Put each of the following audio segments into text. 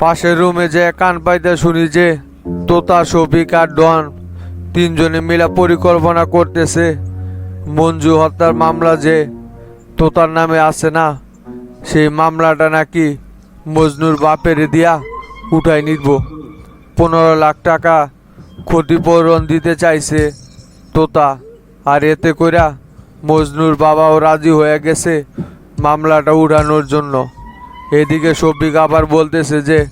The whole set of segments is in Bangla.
পাশের রুমে যে কান পাইতে শুনি যে তোতা, শফিক আর ডন তিনজনে মিলা পরিকল্পনা করতেছে। মঞ্জু হত্যার মামলা যে তোতার নামে আছে না, সেই মামলাটা নাকি মজনুর বাপের দিয়া উঠাই নিব। পনেরো লাখ টাকা ক্ষতিপূরণ দিতে চাইছে তোতা, আর এতে কইরা মজনুর বাবাও রাজি হয়ে গেছে মামলাটা উড়ানোর জন্য। এদিকে শফিক আবার বলতেছে যে,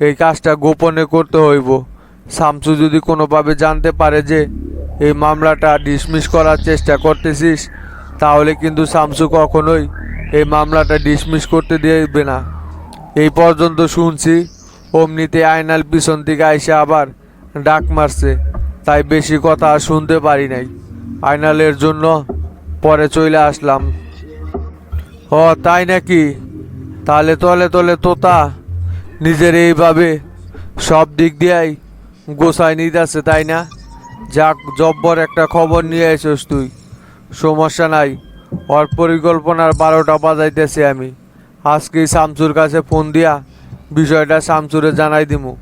এই কাজটা গোপনে করতে হইব। শামসু যদি কোনোভাবে জানতে পারে যে, এই মামলাটা ডিসমিস করার চেষ্টা করতেছিস, তাহলে কিন্তু শামসু কখনোই এই মামলাটা ডিসমিস করতে দিবে না। এই পর্যন্ত শুনছি, অমনিতে আয়নাল পিছন থেকে আইসে আবার ডাক মারছে। তাই বেশি কথা আর শুনতে পারি নাই। আয়নালের জন্য পরে চলে আসলাম। ও, তাই নাকি? তাহলে তলে তলে তোতা, নিজের এইভাবে সব দিক দিয়েই গোসায় নিতেছে, তাই না? যাক, জব্বর একটা খবর নিয়ে এসোস তুই। সমস্যা নাই, ওর পরিকল্পনার বারোটা বাজাইতেছি আমি। আজকেই শামসুর কাছে ফোন দিয়া বিষয়টা শামসুরে জানাই দিমু।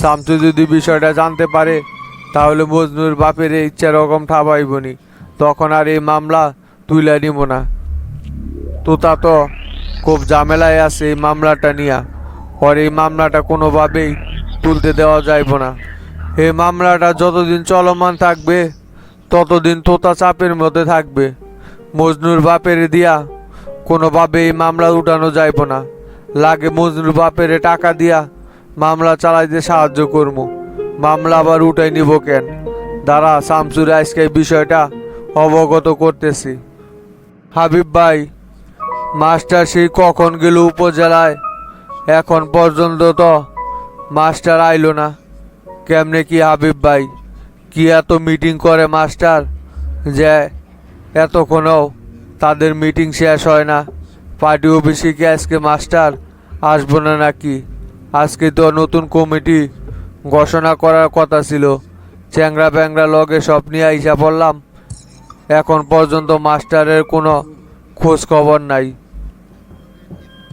শামসু যদি বিষয়টা জানতে পারে, তাহলে মজনুর বাপের এই ইচ্ছা রকম ঠাবাইবনি। তখন আর এই মামলা তুইলা নিব না। তোতা তো খুব ঝামেলায় আছে এই মামলাটা নিয়া। ওর এই মামলাটা কোনোভাবেই তুলতে দেওয়া যাইব না। এই মামলাটা যতদিন চলমান থাকবে, ততদিন তোতা চাপের মধ্যে থাকবে। মজনুর বাপের দিয়া কোনোভাবে এই মামলা উঠানো যাইব না। লাগে মজনুর বাপের টাকা দিয়া মামলা চালাইতে সাহায্য করব মামলা আবার উঠাই নিব কেন? দাঁড়া, শামসুর আজকে বিষয়টা অবগত করতেছি। হাবিব ভাই মাস্টার সেই কখন গেল উপজেলায়? এখন পর্যন্ত তো মাস্টার আইলো না। কেমনে কি হাবিব ভাই? কি এত মিটিং করে মাস্টার যে এতক্ষণও তাদের মিটিং শেষ হয় না? পার্টি অফিসে কি আজকে মাস্টার আসব না নাকি? আজকে তো নতুন কমিটি ঘোষণা করার কথা ছিল। চ্যাংরা ব্যাংরা লগে সব নিয়ে আইসা পড়লাম। এখন পর্যন্ত মাস্টারের কোনো খোঁজ খবর নাই।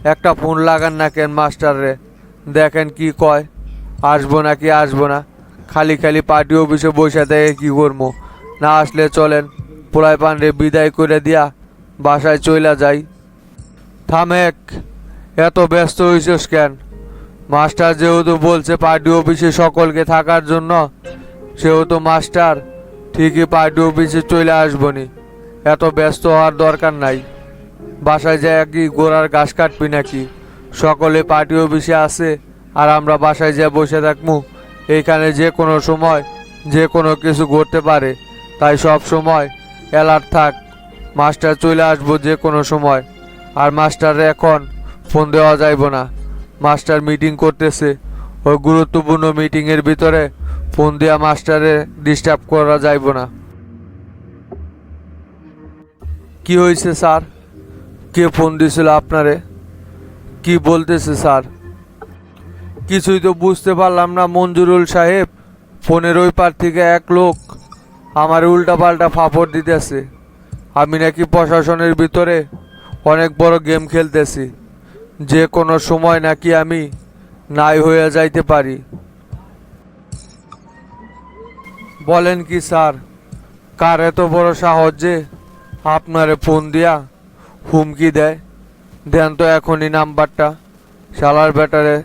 একটা ফোন লাগান না কেন মাস্টাররে দেখেন কি কয়। আসব না কি আসব না? খালি খালি পার্টি অফিসে বসে থেকে কি করব? না আসলে চলেন। পোলাই পান্ডে বিদায় করে দিয়া বাসায় চইলা যাই। থামেক, এত ব্যস্ত হইছিস কেন? মাস্টার যেহেতু বলছে পার্টি অফিসে সকলকে থাকার জন্য, সেহেতু মাস্টার ঠিকই পার্টি অফিসে চলে আসবনি এত ব্যস্ত হওয়ার দরকার নাই। বাসায় যায় কি গোড়ার ঘাস কাটবি নাকি? সকলে পার্টি অফিসে আছে, আর আমরা বাসায় যা বসে থাকব। এইখানে যে কোনো সময়, যে কোনো কিছু ঘটতে পারে। তাই সব সময় অ্যালার্ট থাক। মাস্টার চলে আসব যে কোনো সময়। আর মাস্টার এখন ফোন দেওয়া যাইব না। মাস্টার মিটিং করতেছে। ওই গুরুত্বপূর্ণ মিটিংয়ের ভিতরে ফোন দেওয়া মাস্টারে ডিস্টার্ব করা যাইব না। কি হয়েছে স্যার? কে ফোন দিয়েছিল আপনারে? কি বলতেছে স্যার? কিছুই তো বুঝতে পারলাম না মঞ্জুরুল সাহেব, ফোনের ওই পার থেকে এক লোক আমার উল্টা পাল্টা ফাপড় দিতেছে। আমি নাকি প্রশাসনের ভিতরে অনেক বড় গেম খেলতেছি। যে কোনো সময় নাকি আমি নাই হয়ে যাইতে পারি। বলেন কি স্যার, কার এত বড় সাহস যে আপনারে ফোন দিয়া হুমকি দেয়। দেন তো এখনই নাম্বারটা। শালার ব্যাটারে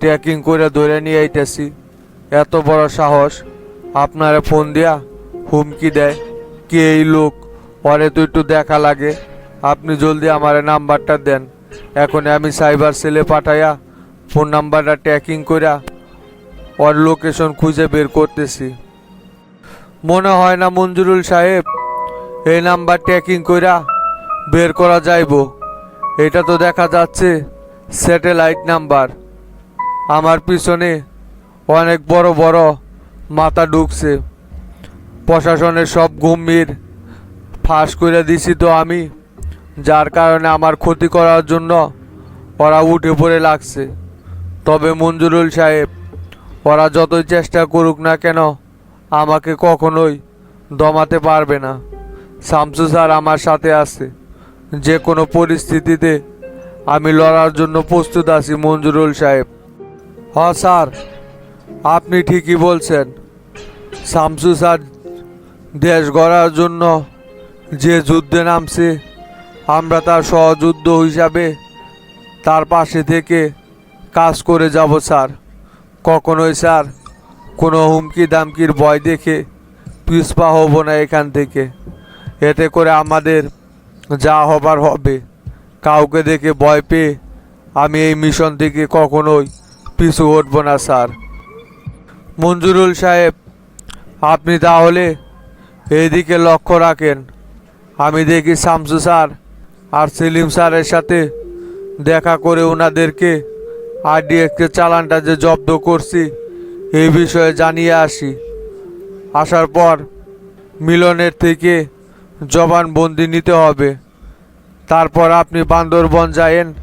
ট্র্যাকিং করে ধরে নিয়ে আইতেছি। এত বড় সাহস। আপনারে ফোন দিয়া হুমকি দেয়। কে এই লোক? পরে তো একটু দেখা লাগে। আপনি জলদি আমারে নাম্বারটা দেন। এখন আমি সাইবার সেলে পাঠাইয়া ফোন নাম্বারটা ট্র্যাকিং কইরা ওর লোকেশন খুঁজে বের করতেছি। মনে হয় না মঞ্জুরুল সাহেব এই নাম্বার ট্র্যাকিং কইরা বের করা যাইব। এটা তো দেখা যাচ্ছে স্যাটেলাইট নাম্বার। আমার পিছনে অনেক বড় বড় মাথা ঢুকছে। প্রশাসনের সব গম্ভীর ফাঁস করে দিছি তো আমি, যার কারণে আমার ক্ষতি করার জন্য ওরা উঠে পড়ে লাগছে। তবে মঞ্জুরুল সাহেব, ওরা যতই চেষ্টা করুক না কেন, আমাকে কখনোই দমাতে পারবে না। শামসু স্যার আমার সাথে আছে। যে কোনো পরিস্থিতিতে আমি লড়ার জন্য প্রস্তুত আছি, মঞ্জুরুল সাহেব। হ স্যার, আপনি ঠিকই বলছেন। শামসু স্যার, দেশ গড়ার জন্য যে যুদ্ধে নামছে, আমরা তার সহযুদ্ধ হিসাবে তার পাশে থেকে কাজ করে যাব, স্যার। কখনোই, স্যার, কোনো হুমকি দামকির ভয় দেখে পিছপা হব না এখান থেকে। এতে করে আমাদের যা হবার হবে। কাউকে দেখে ভয় পেয়ে আমি এই মিশন থেকে কখনোই পিছু হটব না, স্যার। মঞ্জুরুল সাহেব, আপনি তাহলে এইদিকে লক্ষ্য রাখেন। আমি দেখি শামসু স্যার আর সেলিম স্যারের সাথে দেখা করে ওনাদেরকে আরডিএক্সের চালানটা যে জব্দ করছি এই বিষয়ে জানিয়ে আসি। আসার পর মিলনের থেকে জবানবন্দি নিতে হবে। তারপর আপনি বান্দরবন যায়েন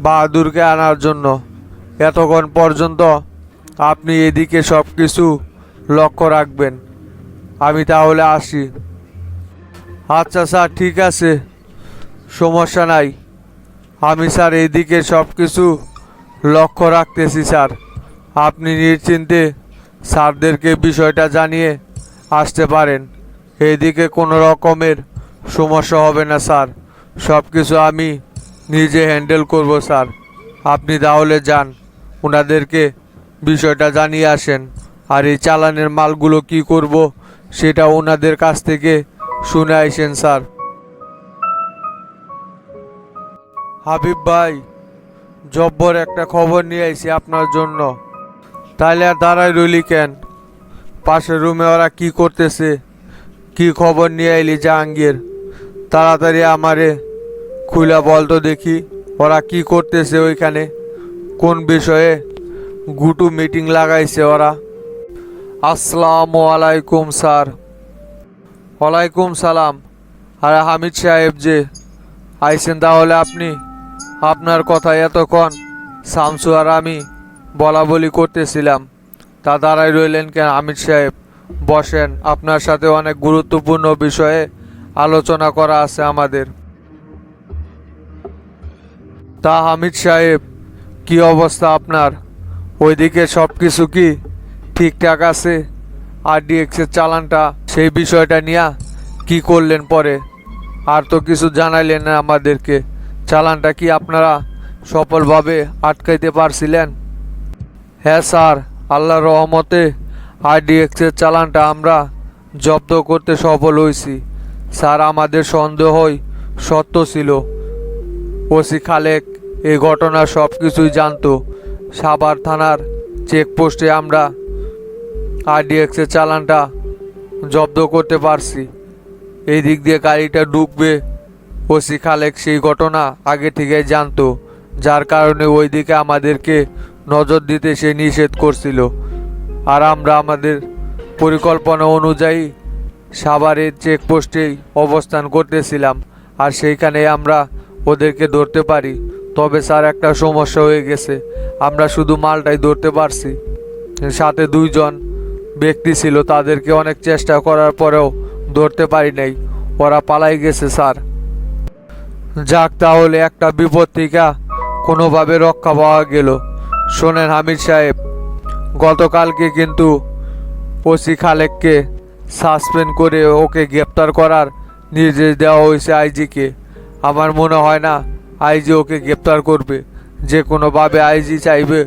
বাহাদুরকে আনার জন্য। এতক্ষণ পর্যন্ত আপনি এদিকে সব কিছু লক্ষ্য রাখবেন। আমি তাহলে আসি। আচ্ছা স্যার, ঠিক আছে। সমস্যা নাই। আমি স্যার এদিকে সব কিছু লক্ষ্য রাখতেছি স্যার। আপনি নিশ্চিন্তে স্যারদেরকে বিষয়টা জানিয়ে আসতে পারেন। এইদিকে কোনো রকমের সমস্যা হবে না, স্যার। সব কিছু আমি নিজে হ্যান্ডেল করব, স্যার। আপনি তাহলে যান ওনাদেরকে বিষয়টা জানিয়ে আসেন। আর এই চালানের মালগুলো কি করব, সেটা ওনাদের কাছ থেকে শুনে আসেন, স্যার। হাবিব ভাই, জব্বর একটা খবর নিয়ে আইছি আপনার জন্য। তাহলে আর দাঁড়াই রইলি কেন? পাশের রুমে ওরা কি করতেছে? কি খবর নিয়ে এলি জাহাঙ্গীর? তাড়াতাড়ি আমারে খুলা বল তো দেখি, ওরা কি করতেছে ওইখানে? কোন বিষয়ে গুটু মিটিং লাগাইছে ওরা? আসসালামু আলাইকুম, স্যার। ওয়ালাইকুম সালাম। আর হামিদ সাহেব যে আইসেন তাহলে আপনি? আপনার কথা এতক্ষণ শামসু আর আমি বলা বলি করতেছিলাম। তা দাঁড়াই রইলেন কেন হামিদ সাহেব? বসেন, আপনার সাথে অনেক গুরুত্বপূর্ণ বিষয়ে আলোচনা করা আছে আমাদের। তা হামিদ সাহেব, কি অবস্থা আপনার? ওইদিকে সব কিছু কি ঠিকঠাক আছে? আর ডিএক্সের চালানটা, সেই বিষয়টা নিয়ে কি করলেন পরে? আর তো কিছু জানাইলেন না আমাদেরকে। চালানটা কি আপনারা সফলভাবে আটকাইতে পারছিলেন? হ্যাঁ স্যার, আল্লাহর রহমতে আরডিএক্সের চালানটা আমরা জব্দ করতে সফল হয়েছি স্যার, আমাদের সন্দেহই সত্য ছিল। ওসি খালেক এই ঘটনা সব কিছুই জানতো। সাভার থানার চেকপোস্টে আমরা আরডিএক্সের চালানটা জব্দ করতে পারছি। এই দিক দিয়ে গাড়িটা ঢুকবে ওসি খালেক সেই ঘটনা আগে থেকে জানতো। যার কারণে ওই দিকে আমাদেরকে নজর দিতে সে নিষেধ করছিল। আর আমরা আমাদের পরিকল্পনা অনুযায়ী সাভারের চেকপোস্টেই অবস্থান করতেছিলাম। আর সেইখানে আমরা ওদেরকে ধরতে পারি। তবে স্যার, একটা সমস্যা হয়ে গেছে। আমরা শুধু মালটাই ধরতে পারছি। সাথে দুইজন ব্যক্তি ছিল, তাদেরকে অনেক চেষ্টা করার পরেও ধরতে পারি নাই। ওরা পালাই গেছে, স্যার। যাক, তাহলে একটা বিপদ থেকে কোনোভাবে রক্ষা পাওয়া গেল। শোনেন, হামিদ সাহেব গতকালকে কিন্তু ওসি খালেককে সাসপেন্ড করে ওকে গ্রেপ্তার করার নির্দেশ দেওয়া হয়েছে আইজিকে। আমার মনে হয় না আইজি ওকে গ্রেপ্তার করবে। যে কোনোভাবে আইজি চাইবে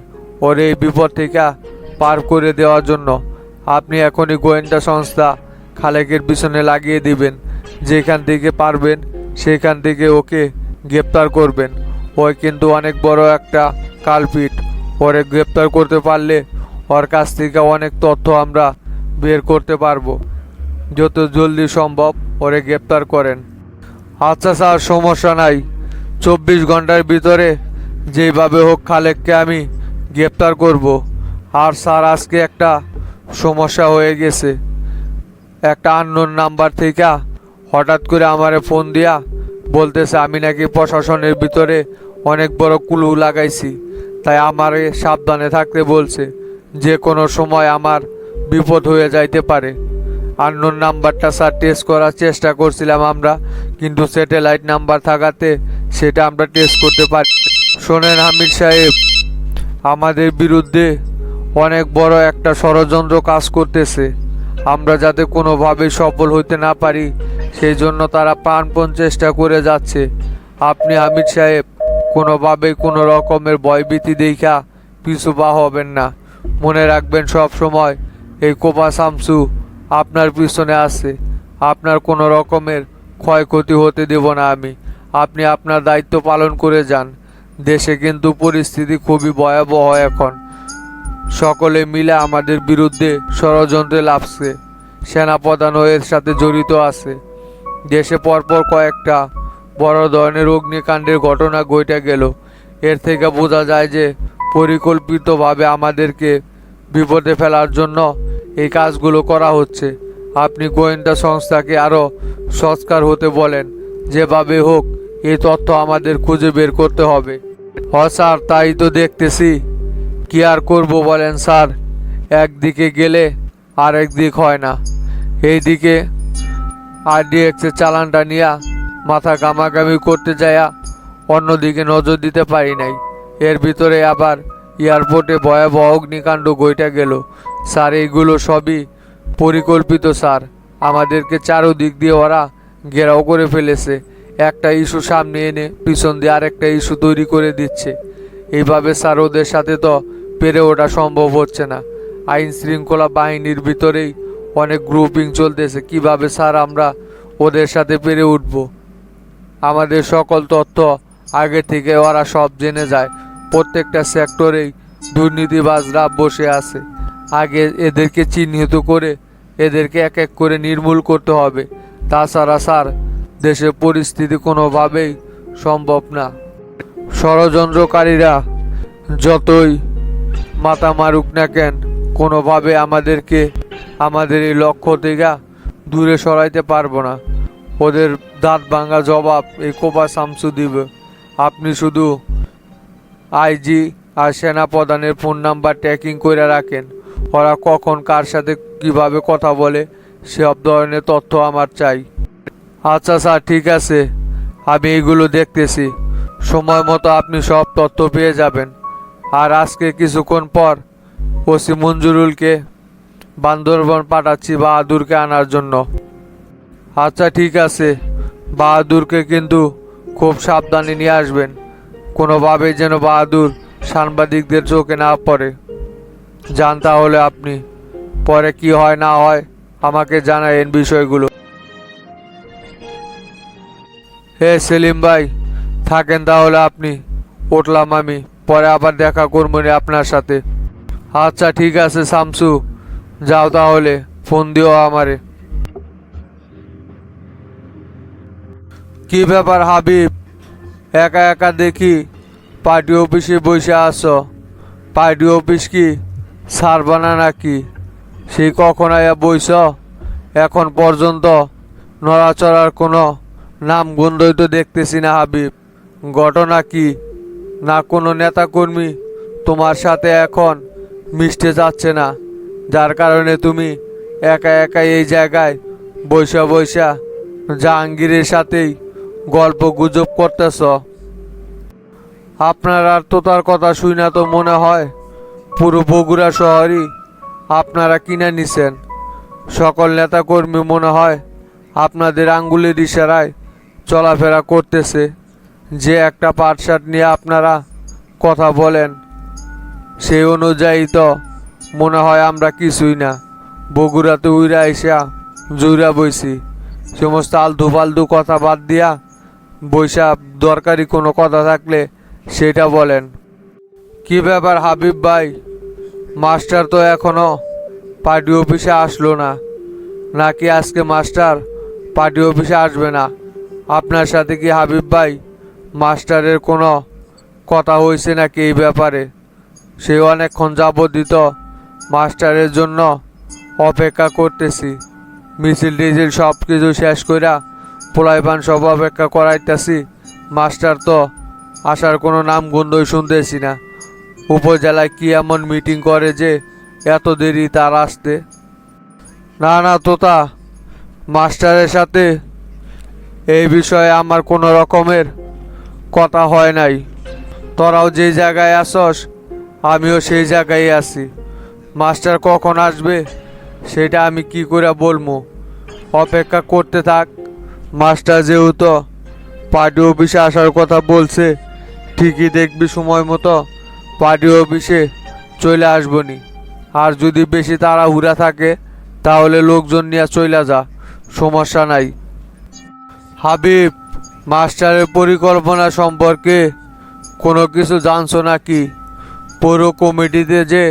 ওর এই বিপদ থেকে পার করে দেওয়ার জন্য। আপনি এখনই গোয়েন্দা সংস্থা খালেকের পিছনে লাগিয়ে দিবেন। যেখান থেকে পারবেন সেখান থেকে ওকে গ্রেপ্তার করবেন। ওই কিন্তু অনেক বড় একটা কালপিট। ওরে গ্রেপ্তার করতে পারলে ওর কাছ থেকে অনেক তথ্য আমরা বের করতে পারব। যত জলদি সম্ভব ওরে গ্রেপ্তার করেন। আচ্ছা স্যার, সমস্যা নাই। চব্বিশ ঘণ্টার ভিতরে যেভাবে হোক খালেককে আমি গ্রেপ্তার করব। আর স্যার, আজকে একটা সমস্যা হয়ে গেছে। একটা আননোন নাম্বার থেকে হঠাৎ করে আমারে ফোন দিয়া বলতেছে, আমি নাকি প্রশাসনের ভিতরে অনেক বড় কুলু লাগাইছি। তাই আমারে সাবধানে থাকতে বলছে। যে কোনো সময় আমার বিপদ হয়ে যাইতে পারে। আননোন নাম্বারটা স্যার টেস্ট করার চেষ্টা করছিলাম আমরা, কিন্তু স্যাটেলাইট নাম্বার থাকাতে সেটা আমরা টেস্ট করতে পারি। শোনেন হামিদ সাহেব, আমাদের বিরুদ্ধে অনেক বড় একটা ষড়যন্ত্র কাজ করতেছে। আমরা যাতে কোনোভাবেই সফল হইতে না পারি সেই জন্য তারা প্রাণপণ চেষ্টা করে যাচ্ছে। আপনি আমির সাহেব, কোনোভাবেই কোনো রকমের ভয়ভীতি দেখা পিছু পা হবেন না। মনে রাখবেন সব সময়, এই কোপা শামসু আপনার পিছনে আছে। আপনার কোনো রকমের ক্ষয়ক্ষতি হতে দেব না আমি। আপনি আপনার দায়িত্ব পালন করে যান। দেশে কিন্তু পরিস্থিতি খুবই ভয়াবহ এখন। সকলে মিলে আমাদের বিরুদ্ধে ষড়যন্ত্রে লাভছে সেনাপ্রধানও এর সাথে জড়িত আছে। দেশে পরপর কয়েকটা বড় ধরনের অগ্নিকাণ্ডের ঘটনা ঘটে গেল। এর থেকে বোঝা যায় যে পরিকল্পিতভাবে আমাদেরকে বিপদে ফেলার জন্য এই কাজগুলো করা হচ্ছে। আপনি গোয়েন্দা সংস্থাকে আরও সংস্কার হতে বলেন। যেভাবে হোক, এই তথ্য আমাদের খুঁজে বের করতে হবে। হ স্যার, তাই তো দেখতেছি। কি আর করব বলেন স্যার? একদিকে গেলে আর একদিক হয় না। এই এইদিকে আরডিএক্সের চালানটা নিয়ে মাথা গামাগামি করতে যায়া অন্যদিকে নজর দিতে পারি নাই। এর ভিতরে আবার এয়ারপোর্টে ভয়াবহ অগ্নিকাণ্ড গইটা গেল। স্যার, এইগুলো সবই পরিকল্পিত, স্যার। আমাদেরকে চারোদিক দিয়ে ওরা ঘেরাও করে ফেলেছে। একটা ইস্যু সামনে এনে পিছন দিয়ে আরেকটা ইস্যু তৈরি করে দিচ্ছে। এইভাবে, স্যার, ওদের সাথে তো পেরে ওঠা সম্ভব হচ্ছে না। আইন শৃঙ্খলা বাহিনীর ভিতরেই অনেক গ্রুপিং চলতেছে। কীভাবে, স্যার, আমরা ওদের সাথে পেরে উঠব? আমাদের সকল তথ্য আগে থেকে ওরা সব জেনে যায়। প্রত্যেকটা সেক্টরেই দুর্নীতিবাজরা বসে আছে। আগে এদেরকে চিহ্নিত করে এদেরকে এক এক করে নির্মূল করতে হবে। তাছাড়া স্যার, দেশের পরিস্থিতি কোনোভাবেই সম্ভব না। ষড়যন্ত্রকারীরা যতই মাথা মারুক না কেন, কোনোভাবে আমাদেরকে, আমাদের এই লক্ষ্য থেকে দূরে সরাইতে পারব না। ওদের দাঁত ভাঙা জবাব এই কোপা শামসু দিবে আপনি শুধু আইজি আর সেনা প্রধানের ফোন নাম্বার ট্র্যাকিং করে রাখেন। ওরা কখন কার সাথে কীভাবে কথা বলে, সব ধরনের তথ্য আমার চাই। আচ্ছা স্যার, ঠিক আছে। আমি এইগুলো দেখতেছি। সময় মতো আপনি সব তথ্য পেয়ে যাবেন। আর আজকে কিছুক্ষণ পর ওসি মঞ্জুরুলকে বান্দরবন পাঠাচ্ছি বাহাদুরকে আনার জন্য। আচ্ছা ঠিক আছে। বাহাদুরকে কিন্তু খুব সাবধানে নিয়ে আসবেন। কোনোভাবে যেন বাহাদুর সাংবাদিকদের চোখে না পড়ে। যান তাহলে আপনি। পরে কি হয়, না হয়, আমাকে জানায়েন বিষয়গুলো। হে সেলিম ভাই, থাকেন তাহলে আপনি। উঠলাম আমি। পরে আবার দেখা করব আপনার সাথে। আচ্ছা ঠিক আছে শামসু যাও তাহলে, ফোন দিও আমারে। কি ব্যাপার হাবিব? একা একা দেখি পার্টি অফিসে বসে আসো পার্টি অফিস কি সারবানা নাকি? সেই কখন আয়া বইস এখন পর্যন্ত নড়াচড়ার কোনো নাম গন্ধই তো দেখতেছি না হাবিব। ঘটনা কি? না কোনো নেতাকর্মী তোমার সাথে এখন মিশতে যাচ্ছে না? যার কারণে তুমি একা একা এই জায়গায় বৈশা বৈশা জাহাঙ্গীরের সাথেই গল্প গুজব করতেছ? আপনার আর তো তার কথা শুই না তো মনে হয়, পুরো বগুড়া শহরই আপনারা কিনে নিছেন। সকল নেতাকর্মী মনে হয় আপনাদের আঙ্গুলের ইশারায় চলাফেরা করতেছে। যে একটা পাটশাট নিয়ে আপনারা কথা বলেন সেই অনুযায়ী তো মনে হয় আমরা কিছুই না। বগুড়াতে উইরা আইসা জুইরা বইছি। সমস্ত আলতু ফালতু কথা বাদ দিয়া বৈশা দরকারি কোনো কথা থাকলে সেটা বলেন। কি ব্যাপার হাবিব ভাই? মাস্টার তো এখনও পার্টি অফিসে আসলো না। নাকি আজকে মাস্টার পার্টি অফিসে আসবে না? আপনার সাথে কি হাবিব ভাই মাস্টারের কোনো কথা হয়েছে নাকি এই ব্যাপারে? সে অনেকক্ষণ যাবতীত মাস্টারের জন্য অপেক্ষা করতেছি। মিছিল টিছিল সব কিছু শেষ কইরা পোলাইপান সব অপেক্ষা করাইতেছি। মাস্টার তো আসার কোনো নাম গন্ধই শুনতেছি না। উপজেলায় কি এমন মিটিং করে যে এত দেরি তার আসতে? না না, তোতা, মাস্টারের সাথে এই বিষয়ে আমার কোনো রকমের কথা হয় নাই। তোরাও যে জায়গায় আসস, আমিও সেই জায়গায় আছি। মাস্টার কখন আসবে, সেটা আমি কি করে বলব অপেক্ষা করতে থাক। মাস্টার যেহেতু পার্টি অফিসে আসার কথা বলছে, ঠিকই দেখবি সময় মতো পার্টি অফিসে চলে আসবনি। আর যদি বেশি তাড়াহুড়া থাকে, তাহলে লোকজন নিয়ে চলে যা, সমস্যা নাই। হাবিব, মাস্টারের পরিকল্পনা সম্পর্কে কোনো কিছু জানছো নাকি? পৌর কমিটিতে যে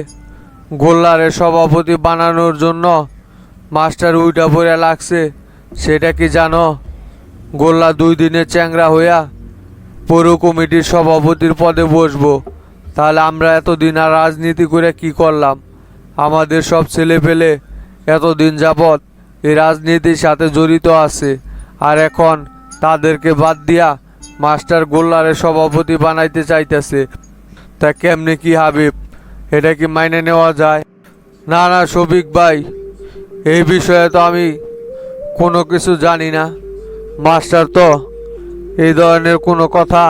গোল্লারের সভাপতি বানানোর জন্য মাস্টার উইটা পড়ে লাগছে, সেটা কি জানো? গোল্লা দুই দিনে চ্যাংরা হইয়া পৌর কমিটির সভাপতির পদে বসবো। তাহলে আমরা এতদিন আর রাজনীতি করে কি করলাম? আমাদের সব ছেলে পেলে এতদিন যাবৎ এই রাজনীতির সাথে জড়িত আছে। আর এখন তাদেরকে বাদ দিয়া মাস্টার গোল্লারের সভাপতি বানাইতে চাইতেছে। তা কেমনে কি হাবিব? এটা কি মাইনে নেওয়া যায়? না না, শফিক ভাই, এই বিষয়ে তো আমি কোনো কিছু জানি না। মাস্টার তো, এই ধরনের কোনো কথা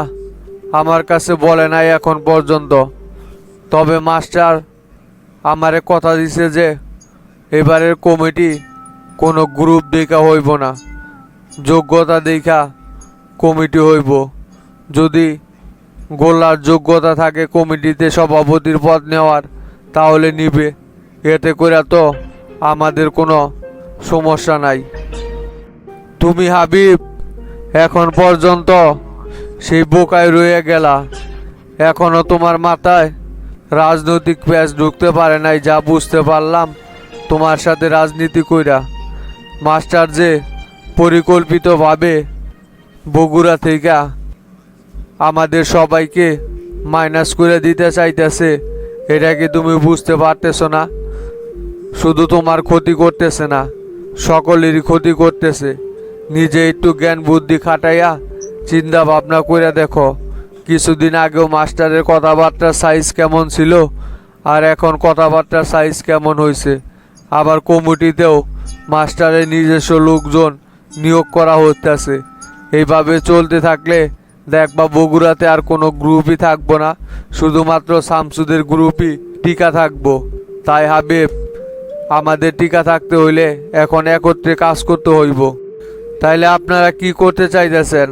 আমার কাছে বলে নাই এখন পর্যন্ত। তবে মাস্টার আমারে কথা দিছে যে, এবারের কমিটি কোনো গ্রুপ দেখা হইব না, যোগ্যতা দেখা কমিটি হইব। যদি গোলার যোগ্যতা থাকে কমিটিতে সভাপতির পদ নেওয়ার, তাহলে নিবে। এতে করে তো আমাদের কোনো সমস্যা নাই। তুমি হাবিব, এখন পর্যন্ত সেই বোকায় রয়ে গেলা। এখনও তোমার মাথায় রাজনৈতিক প্যাচ ঢুকতে পারে নাই, যা বুঝতে পারলাম তোমার সাথে রাজনীতি কইরা। মাস্টার যে পরিকল্পিতভাবে বগুড়া থেকে আমাদের সবাইকে মাইনাস করে দিতে চাইতেছে, এটা কি তুমি বুঝতে পারতেছো না? শুধু তোমার ক্ষতি করতেছে না, সকলেরই ক্ষতি করতেছে। নিজে একটু জ্ঞান বুদ্ধি খাটাইয়া চিন্তা ভাবনা করে দেখো, কিছুদিন আগেও মাস্টারের কথাবার্তার সাইজ কেমন ছিল আর এখন কথাবার্তার সাইজ কেমন হয়েছে আবার কমিটিতেও মাস্টারের নিজস্ব লোকজন নিয়োগ করা হতেছে এইভাবে চলতে থাকলে দেখবা বগুড়াতে আর কোনো গ্রুপই থাকব না, শুধুমাত্র শামসুদের গ্রুপই টিকা থাকব। তাই হাবিব, আমাদের টিকা থাকতে হইলে এখন একত্রে কাজ করতে হইব। তাইলে আপনারা কি করতে চাইতেছেন?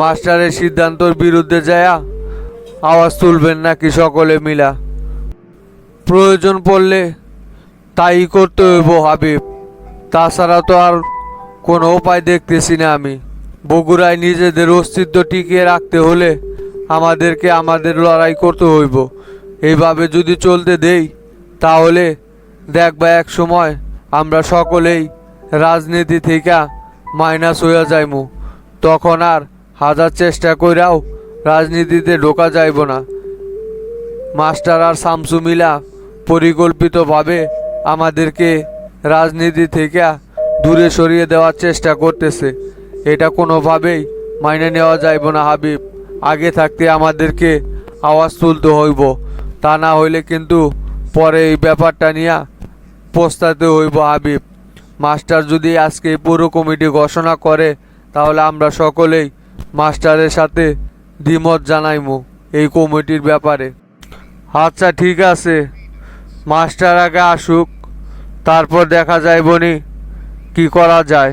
মাস্টারের সিদ্ধান্তর বিরুদ্ধে যায়া আওয়াজ তুলবেন নাকি সকলে মিলা? প্রয়োজন পড়লে তাই করতে হইব হাবিব। তাছাড়া তো আর কোনো উপায় দেখতেছি না আমি। বগুড়ায় নিজেদের অস্তিত্ব টিকিয়ে রাখতে হলে আমাদেরকে আমাদের লড়াই করতে হইব। এইভাবে যদি চলতে দেই, তাহলে দেখবা এক সময় আমরা সকলেই রাজনীতি থেকে মাইনাস হইয়া যাইমু। তখন আর হাজার চেষ্টা কইরাও রাজনীতিতে ঢোকা যাইব না। মাস্টার আর শামসু মিলা পরিকল্পিতভাবে আমাদেরকে রাজনীতি থেকে দূরে সরিয়ে দেওয়ার চেষ্টা করতেছে। এটা কোনোভাবেই মাইনে নেওয়া যাইব না, হাবিব। আগে থাকতে আমাদেরকে আওয়াজ তুলতে হইব। তা না হইলে কিন্তু পরে এই ব্যাপারটা নিয়ে পোস্তাতে হইব, হাবিব। মাস্টার যদি আজকে পুরো কমিটি ঘোষণা করে, তাহলে আমরা সকলেই মাস্টারের সাথে দ্বিমত জানাইমু এই কমিটির ব্যাপারে। আচ্ছা ঠিক আছে। মাস্টার আগে আসুক, তারপর দেখা যায় বনি, কি করা যায়।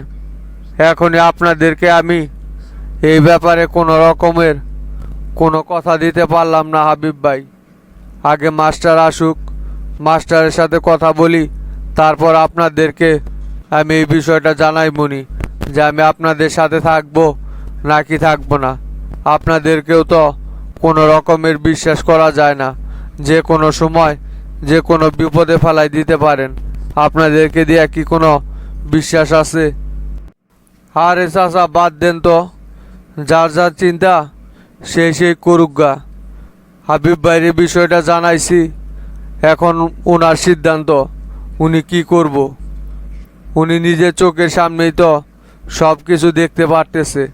এখনই আপনাদেরকে আমি এই ব্যাপারে কোনো রকমের কোনো কথা দিতে পারলাম না, হাবিব ভাই। আগে মাস্টার আসুক, মাস্টারের সাথে কথা বলি, তারপর আপনাদেরকে আমি এই বিষয়টা জানাই মনি, যে আমি আপনাদের সাথে থাকব নাকি থাকব না। আপনাদেরকেও তো কোনো রকমের বিশ্বাস করা যায় না। যে কোনো সময় যে কোনো বিপদে ফেলাই দিতে পারেন। আপনাদেরকে দিয়ে কি কোনো বিশ্বাস আছে? আর আরে চাচা, বাদ দেন তো। যার যার চিন্তা সেই সেই করুক গা। হাবিব ভাইয়ের বিষয়টা জানাইছি। এখন ওনার সিদ্ধান্ত, উনি কি করব? উনি নিজের চোখের সামনেই তো সব কিছু দেখতে পারতেছে।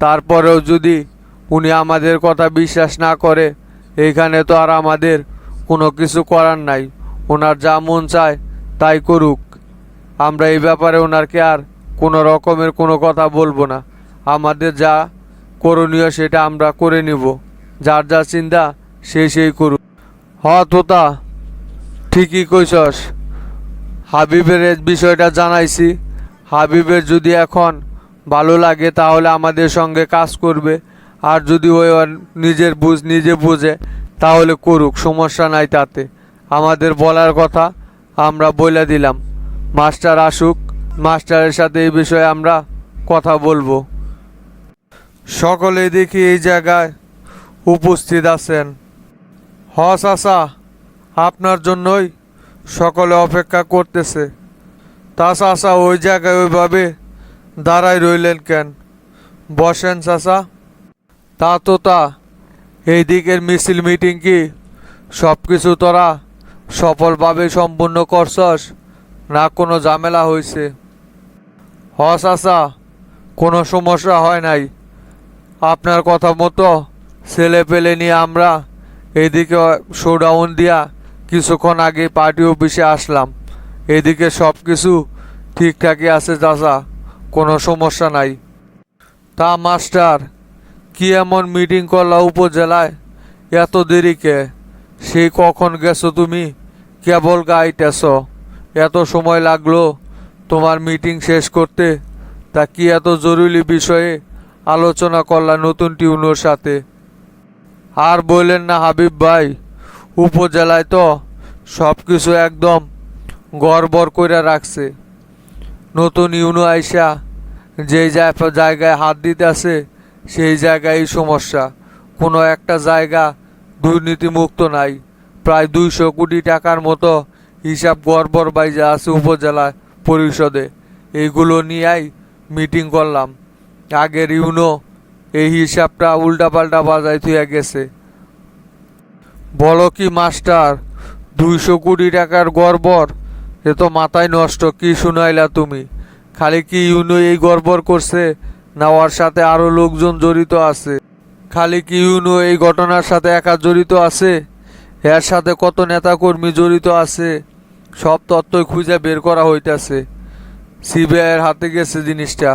তারপরেও যদি উনি আমাদের কথা বিশ্বাস না করে, এখানে তো আর আমাদের কোনো কিছু করার নাই। ওনার যা মন চায় তাই করুক। আমরা এই ব্যাপারে ওনারকে আর কোনো রকমের কোনো কথা বলব না। আমাদের যা করণীয় সেটা আমরা করে নিব। যার যা চিন্তা সে সেই করুক। হ, তোতা, ঠিকই কইছস। হাবিবের বিষয়টা জানাইছি। হাবিবের যদি এখন ভালো লাগে তাহলে আমাদের সঙ্গে কাজ করবে। আর যদি ওই নিজের বুঝ, নিজে বুঝে, তাহলে করুক, সমস্যা নাই তাতে। আমাদের বলার কথা আমরা বলে দিলাম। মাস্টার আসুক, মাস্টারের সাথে এই বিষয়ে আমরা কথা বলব। সকলে দেখি এই জায়গায় উপস্থিত আছেন। হ, চাচা, আপনার জন্যই সকলে অপেক্ষা করতেছে। তা চাচা, ওই জায়গায় ওইভাবে দাঁড়াই রইলেন কেন? বসেন চাচা। তা তো তা। এই দিকের মিছিল মিটিং কি? সব কিছু তোরা সফলভাবে সম্পূর্ণ করছস? না কোনো ঝামেলা হয়েছে হ চাচা, কোনো সমস্যা হয় নাই। আপনার কথা মতো ছেলে পেলে নিয়ে আমরা এদিকে শোডাউন দিয়া কিছুক্ষণ আগে পার্টি অফিসে আসলাম। এদিকে সব কিছু ঠিকঠাকই আছে চাচা, কোনো সমস্যা নাই। তা মাস্টার, কি এমন মিটিং করলা উপজেলায়? এত দেরিকে সেই কখন গেছো তুমি? কেবল গাইতেছ। এত সময় লাগল তোমার মিটিং শেষ করতে। তা কি এত জরুরি বিষয়ে আলোচনা করলা নতুন টিউনোর সাথে? আর বললেন না হাবিব ভাই উপজেলায় তো সব কিছু একদম গড়বড় করে রাখছে। নতুন ইউনো আইসা যেই জায়গায় হাত দিতে আছে সেই জায়গায় সমস্যা। কোনো একটা জায়গা দুর্নীতিমুক্ত নাই। প্রায় দুইশো কোটি টাকার মতো হিসাব গড়বড় বাইজা আছে উপজেলা পরিষদে। এইগুলো নিয়েই মিটিং করলাম। আগের ইউনো এই হিসাবটা উল্টাপাল্টা বাজায় থুয়ে গেছে। বলো কি, মাস্টার? দুইশো কোটি টাকার গড়বড়? এ তো মাথায় নষ্ট, কি শুনাইলা তুমি? খালি কি ইউনো এই গড়বড় করছে, না ওর সাথে আরও লোকজন জড়িত আছে? খালি কি ইউনো এই ঘটনার সাথে একা জড়িত আছে? এর সাথে কত নেতাকর্মী জড়িত আছে? সব তথ্যই খুঁজে বের করা হইতাছে। সিবিআইয়ের হাতে গেছে জিনিসটা।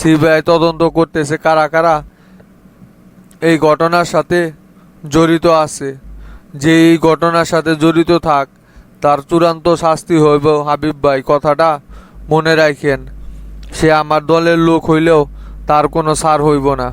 সিবিআই তদন্ত করতেছে কারা কারা? এই ঘটনার সাথে জড়িত আছে। যে এই ঘটনার সাথে জড়িত থাক, তার চূড়ান্ত শাস্তি হইব। হাবিব ভাই, কথাটা মনে রাখেন। সে আমার দলের লোক হইলেও তার কোনো সার হইব না।